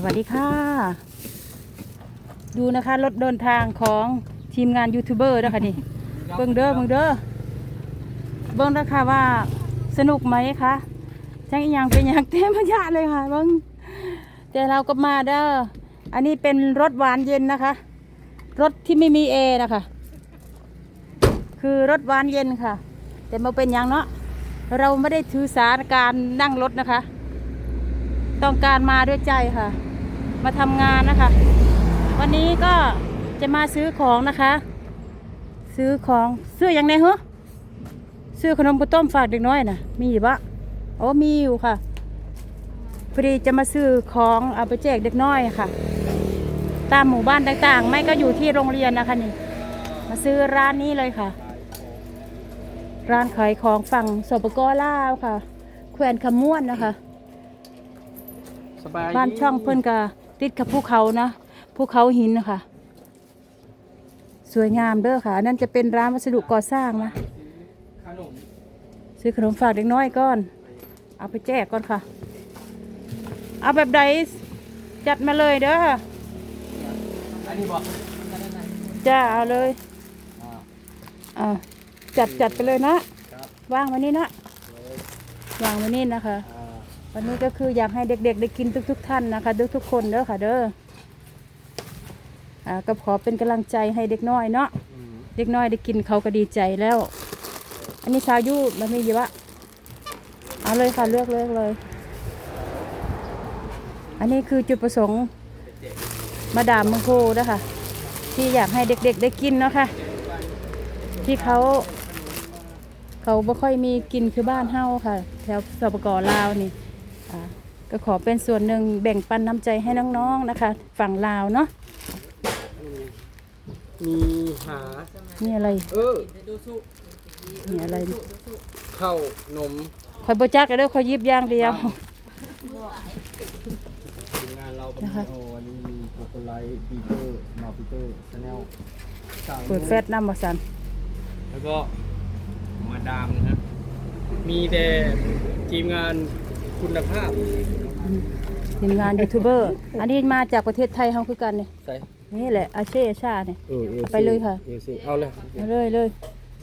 สวัสดีค่ะ ดูนะคะรถเดินทางของทีมงานยูทูบเบอร์นะคะนี่เบิ่งเด้อเบิ่งเด้อเบิ่งนะคะว่าสนุกไหมคะจังอีหยังเป็นอย่างเต็มพยะเลยค่ะเบิ่งแต่เราก็มาเด้ออันนี้เป็นรถหวานเย็นนะคะ รถที่ไม่มีแอนะคะ คือรถหวานเย็นค่ะ แต่มาเป็นอย่างเนาะเราไม่ได้ถือสารการนั่งรถนะคะ ต้องการมาด้วยใจค่ะ มาทำงานนะคะ วันนี้ก็จะมาซื้อของนะคะ ซื้อของซื้ออย่างไรเหรอซื้อขนมข้าวต้มฝากเด็กน้อยนะมีอยู่ปะโอ้มีอยู่ค่ะพอดีจะมาซื้อของเอาไปแจกเด็กน้อยค่ะ ตามหมู่บ้านต่างๆ ไม่ก็อยู่ที่โรงเรียนนะคะนี่ มาซื้อร้านนี้เลยค่ะ ร้านขายของฝั่งสปกลาวค่ะ แขวนขม้วนนะคะสบายบ้านช่องเพิ่นก็ ติดกับภูเขานะภูเขาหินนะคะสวยงามเด้อค่ะอันนั่นจะเป็นร้านวัสดุก่อสร้างนะขนมซื้อขนมฝากเด็กน้อยก่อน เอาไปแจกก่อนค่ะ เอาแบบใดจัดมาเลยเด้อค่ะอันนี้บอกจ้าเอาเลยอ่าอ่าจัดจัดไปเลยนะครับวางไว้นี่นะวางไว้นี่นะคะอ่า วันนี้ก็คืออยากให้เด็กๆ ได้กินทุก ๆ ท่านนะคะทุกๆคนเด้อค่ะเด้ออ่าก็ขอเป็นกำลังใจให้เด็กน้อยเนาะเด็กน้อยได้กินเขาก็ดีใจแล้ว อันนี้สาวยุมันมีอยู่วะเอาเลยค่ะเลือกเลือกเลย อันนี้คือจุดประสงค์มาดามมังโคนะคะที่อยากให้เด็กๆ ได้กินเนาะค่ะที่เขา เขาไม่ค่อยมีกินคือบ้านเฮาค่ะ แถวสปกลาวนี่ ก็ขอเป็นส่วนหนึ่งแบ่งปันน้ำใจให้น้องๆนะคะ ฝั่งลาวเนาะมีหานี่อะไร เออนี่อะไรนี่ข้าวนมคอยบจักกันเด้อคอยยิบอย่างเดียวทีมงานเราเป็นนะคะโอ้วันนี้มีโกโกไลท์ปีเตอร์มาปีเตอร์ชาแนลสั่งเปิดแฟตน้ำมาสันแล้วก็มาดามนะครับมีแต่ทีมงาน คุณภาพทีมงานยูทูบเบอร์ อันนี้มาจากประเทศไทยเฮาคือกันนี่ใส่นี่แหละอาเช่อาชาเนี่ย เออเอาไปเลยค่ะ เอลซีเอาเลยมาเลยเลย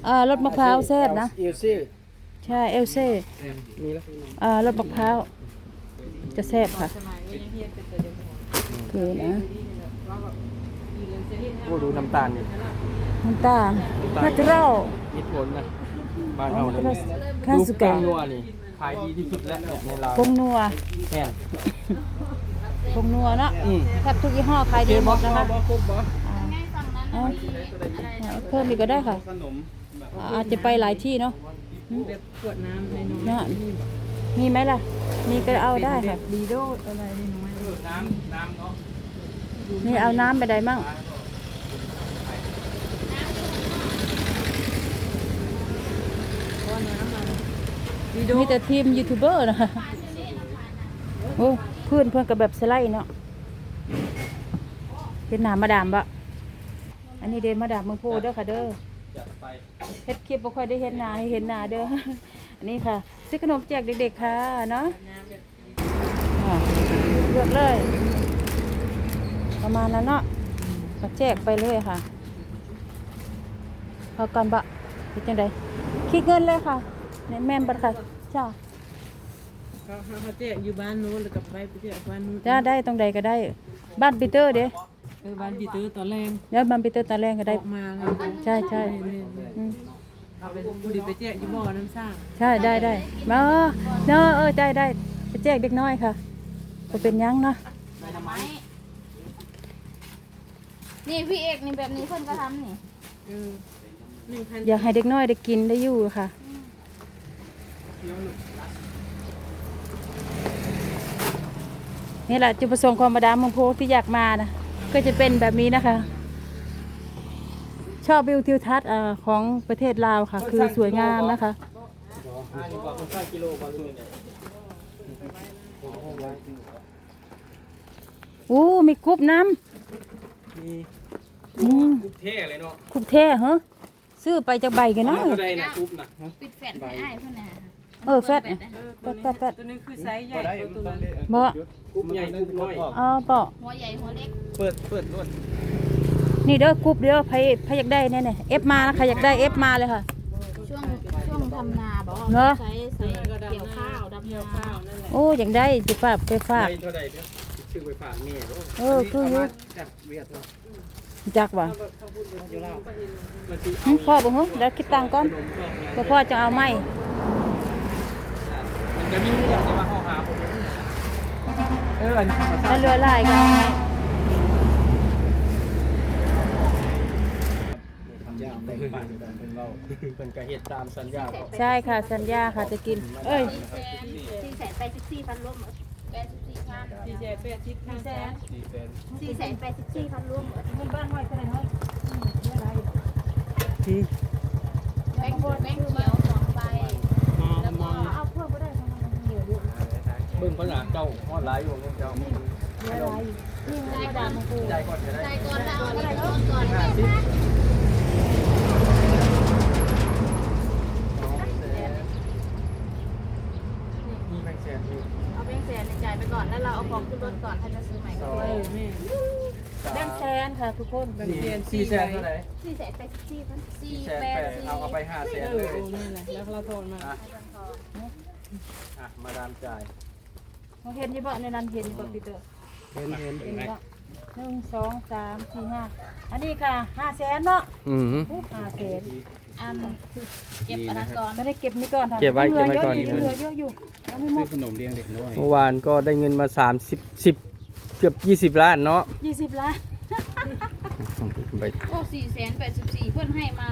อ่ารถมะพร้าวแซ่บนะ เอลซีใช่เอลเซ่มีแล้วอ่ารถมะพร้าว จะแซ่บค่ะคือนะโอ้ดูน้ำตาลนี่น้ำตาลนัตเตอรัลมีผลนะบ้านเราเนี่ยคาดูสุแกกะงนัวนี่ ขายดีที่สุดแล้วเนี่ยในร้านพงนัวแม่นพงนัวเนาะอืม แทบทุกยี่ห้อขายดีหมดนะคะบอครบบ่เอาเอาเพิ่มอีกก็ได้ค่ะ ขนมอาจจะไปหลายที่เนาะแบบขวดน้ำในน้อยเนี่ยมีไหมล่ะ มีก็เอาได้ค่ะ ดีโดอะไรในน้อย น้ำน้ำเนาะ นี่เอาน้ำไปใดมั่งดีโด มีแต่ทีมยูทูบเบอร์นะคะโอ้เพื่อนเพื่อนกับแบบสไลด์เนาะเห็นหนามาดามบะอันนี้เดนมาดามเมืองโพเด้อค่ะเด้อจัดไปเฮ็ดคลิปบ่ค่อยได้เห็นหน้าให้เห็นหน้าเด้ออันนี้ค่ะซื้อขนมแจกเด็ก ๆ ค่ะเนาะอ่าเลือกเลย ประมาณนั้นเนาะก็แจกไปเลยค่ะพอก่อนบะเป็นจังไดคิดเงินเลยค่ะในแม่นบัดค่ะ จ้าเขาเขาเขาแจกอยู่บ้านนู้นแล้วกับไปไปแจกบ้านนู้นจ้าได้ตรงใดก็ได้ บ้านปีเตอร์เด้เออบ้านปีเตอร์ตอนแรกแล้วบ้านปีเตอร์ตาแรงก็อได้อกมาไงใช่ใช่เห็นเห็นอืมเอาไปพอดีไปแจกอยู่บ่อน้ำซ่าใช่ได้ได้มาเนาะเออได้ได้ไปแจกเด็กน้อยค่ะก็เป็นหยังเนาะนี่พี่เอกนี่แบบนี้เพิ่นก็ทำนี่เออหนึ่งพัน อยากให้เด็กน้อยได้กินได้อยู่ค่ะ นี่แหละจุดประสงค์ของมาดามเมืองโพที่อยากมานะก็จะเป็นแบบนี้นะคะ ชอบวิวทิวทัศน์เอ่อของประเทศลาวค่ะ คือสวยงามนะคะอันนี้บอกมันใช่กิโลบอลเลยเนี่ยอู้มีคุบน้มีำอืมคุกเท่เลยเนาะคุบแท้เหรอซื้อไปจากใบกันเนาะเท่าใดนะคุบนะฮะปิดแฟนให้อ้ายเพิ่นน่ะ เออแฟดเออตัวนี้แป๊ดๆๆตัวนี้คือไซส์ใหญ่บ่ได้กว่าตัวนั้นบ่กุ๊บใหญ่กุ๊บน้อยอ๋อเปาะหัวใหญ่หัวเล็กเปิดเปิดรถนี่เด้อกรุ๊ปเด้อใครใครอยากได้เนี่ยเนี่ยเอฟมานะใครอยากได้เอฟมาเลยค่ะช่วงช่วงทำนาบอกเหรอใช้ใส่เกี่ยวข้าวดำเกี่ยวนาข้าวนั่นแหละโอ้อยากได้จะฝากไปฝากใหญ่เท่าใดเนี่ยชื่อไปฝากแม่บ่เออคืออยู่เามาจากเวียดเนาะจักว่ะอยู่ลาวมันสิหึพ่อบ่ฮึเดี๋ยวคิดตังค์ก่อนขนมพวกเนี่ยเดี๋ยวพ่อจะเอาไหมมัน จะมีเรื่องแต่ว่าเข้าหาผมเอออันนี้เขาถ้าเรือลายก็เอาไหมทำยากแต่งบ้านอยู่กันเป็นเว้าเพิ่นก็เฮ็ดตามสัญญาใช่ค่ะสัญญาค่ะจะกิน เอ้ยสี่แสนสี่แปดสิบสี่พันรวมหมดแปดสิบสี่พันดีเจแปดชิดแสนสี่แสนสี่แสนแปดสิบสี่พันรวมหมดเงินบ้านห้อยเท่าไหร่ห้อยแบงค์แบงค์เขียวก็ เอาเพิ่มก็ได้ค่ะมันเหลืออยู่ เบิ่งเพิ่นอะเจ้าฮอดหลายอยู่เจ้าเหลือหลายอยู่นี่มันกระดาษของกูได้ก่อนจะได้ใส่ก่อนแล้วเอาไปก่อนก่อนห้าสิบมีแบงค์แสนอยู่เอาแบงค์แสนในจ่ายไปก่อนแล้วเราเอาของขึ้นรถก่อนถ้าจะซื้อใหม่ก็เอได้อแม่แบงค์แสนค่ะทุกคนแบงค์เซียนสี่แสนเท่าไหร่สี่แสนแปดสิบสี่พันสี่สี่แสนแปแปดดสี่เอาเอาไปห้าแสเอนอเลยโอ้นั่นแหละแล้วเราโทนมาอะอะมาดามจ่าย มองเห็นอยี่บ่ในนั้นเห็นอยี่บ่ปีเตอร์เห็นเห็นเห็นบ่หนึ่งสองสามสี่ห้าอันนี้ค่ะห้าแสนเนาะอืมอู้ห้าแสนอันเก็บอันนั้นก่อนไม่ได้เก็บนี่ก่อนค่ะเก็บไว้เหลือเก็บไว้ก่อนเยะยู่เหลือเยอะอยู่ยังไม่หมดขนมเลี้ยงเด็กน้อยเมื่อวานก็ได้เงินมา30 10เกือบ20ล้านเนาะยี่สิบล้านไปโอ้สี่แสนแปดสิบสี่เพื่อนให้มา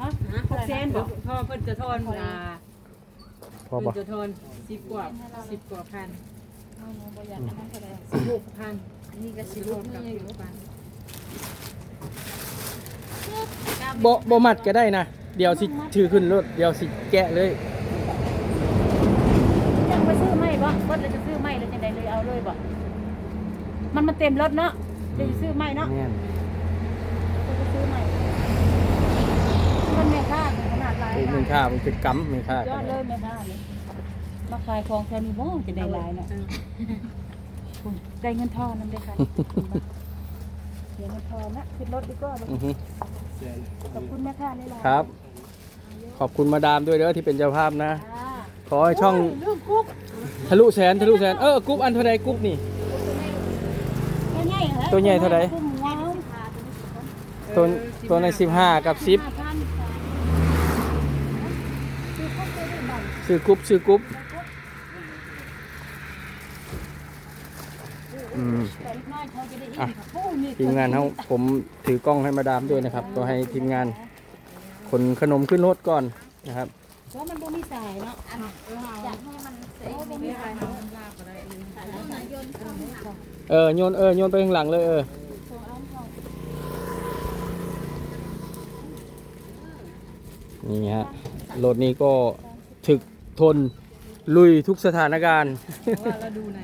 ฮะหกแสนบอกพ่อเพิ่นจะทอนอ่า พอเพิ่บ่นจะทอนสิบกว่าสิบกว่าพันเอาหนูประหยัดอันนั้นเท่าไหร่สิบหกพันนี่ก็สิสิบบหหกกกับนี่สิบพันบ่บ่มัดก็ได้นะ เดี๋ยวสิถือขึ้นรถ เดี๋ยวสิแกะเลยยังไปซื้อไม่บ่รถเราจะซื้อไม่เราจะได้เลยเอาเลยบ่มันมันเต็มรถเนาะเดี๋ยวจะซื้อไม่เนาะ แม่น เราจะซื้อไม่มันแม่ค้าขนาดหลาย โอ้มัน ค่ามันเป็นกำมันค่ายอดเลยแม่ค้านี่มาขายของแค่นี้บ่จะได้หลายเนาะได้เงินทอนนั่นได้ค่ะเสียเงินทอนนะขึ้นรถดีกว่าอือฮึขอบคุณแม่ค้านี่แหละครับ ขอบคุณมาดามด้วยเด้อที่เป็นเจ้าภาพนะ อ่าขอให้ช่องโยลูกกุ๊กทะลุแสนทะลุแสนเออกรุ๊ปอันเท่าใดกรุ๊ปนี่ ตัวใหญ่เหรอตัวใหญ่เท่าไหร่ตัวหมูว้าวตัวตัวใน 15 กับ 10 ห้าพันคือเขาเคยได้บัตร ซื้อกรุ๊ปซื้อกรุ๊ปอืมอะทีมงานเขาผมถือกล้องให้มาดามด้วยนะครับ ก็ให้ทีมงานขนขนมขึ้นรถก่อนนะครับเพราะมันบ่มีสายเนาะอยากให้มันเสร็จไม่ได้ทำลาบอะไรเนายนเออโยนเออโยนไปข้างหลังเลยเออนี่ฮะรถนี้ก็ถึก ทนลุยทุกสถานการณ์ ว่าเราดูใน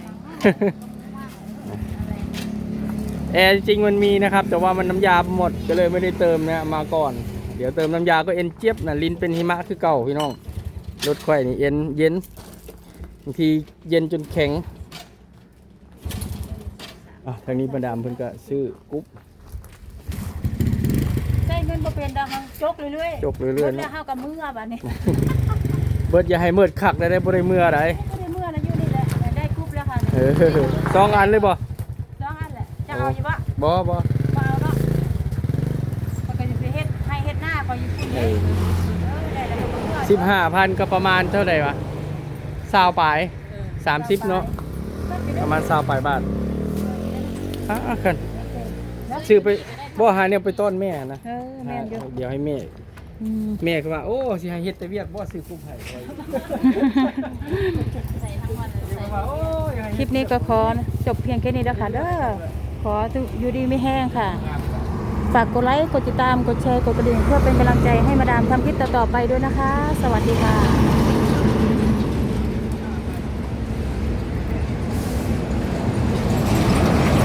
แอร์จริงๆมันมีนะครับ แต่ว่ามันน้ำยาหมดก็เลยไม่ได้เติมนะมาก่อน เดี๋ยวเติมน้ำยาก็เอ็นเจี๊ยบนะลิ้นเป็นหิมะคือเก่าพี่น้องรถไข่นี่เอ็นเย็นบางทีเย็นจนแข็งอะทางนี้บรรดามเพิ่นก็ซื้อกุ๊บได้เงินบ่เป็นดังจกเรื่อยๆจกเรื่อยๆๆนะแล้วเฮากับมือบัดนี้เบิดอย่าให้มืดคักได้ได้บ่ได้เมื่อไรก็ได้มือแล้วอยู่นี่แหละได้กรุ๊ปแล้วค่ะเออสองอันเลยบ่สองอันแหละ จะเอาอยู่บ่บ่บ่บ่เอาเนาะมันก็จะไปเฮ็ดให้เฮ็ดหน้าก็อยู่พุ่นเอเด้อเออได้แล้วก็บ่เมื่อสิบห้าพันก็ประมาณเท่าไหร่วะสาวปลายสามสิบเนาะประมาณสาวปลายบาทอะขึ้นซื้อไปบ่หาเนี่ยไปต้นแม่นะเออแม่นอยู่ เดี๋ยวให้แม่อืม แม่ก็ว่า โอ้สิให้เฮ็ดแต่เวียกบ่ซื้อกุ้งไผ่ไว้ใส่ทั้งวันเลยใส่ว่าโอ้ยให้คลิปนี้ก็ขอจบเพียงแค่นี้แล้วค่ะเด้อขออยู่ดีไม่แห้งค่ะ ฝากกดไลค์ กดติดตาม กดแชร์ กดกระดิ่งเพื่อเป็นกำลังใจให้มาดามทำคลิปต่อๆไปด้วยนะคะ สวัสดีค่ะ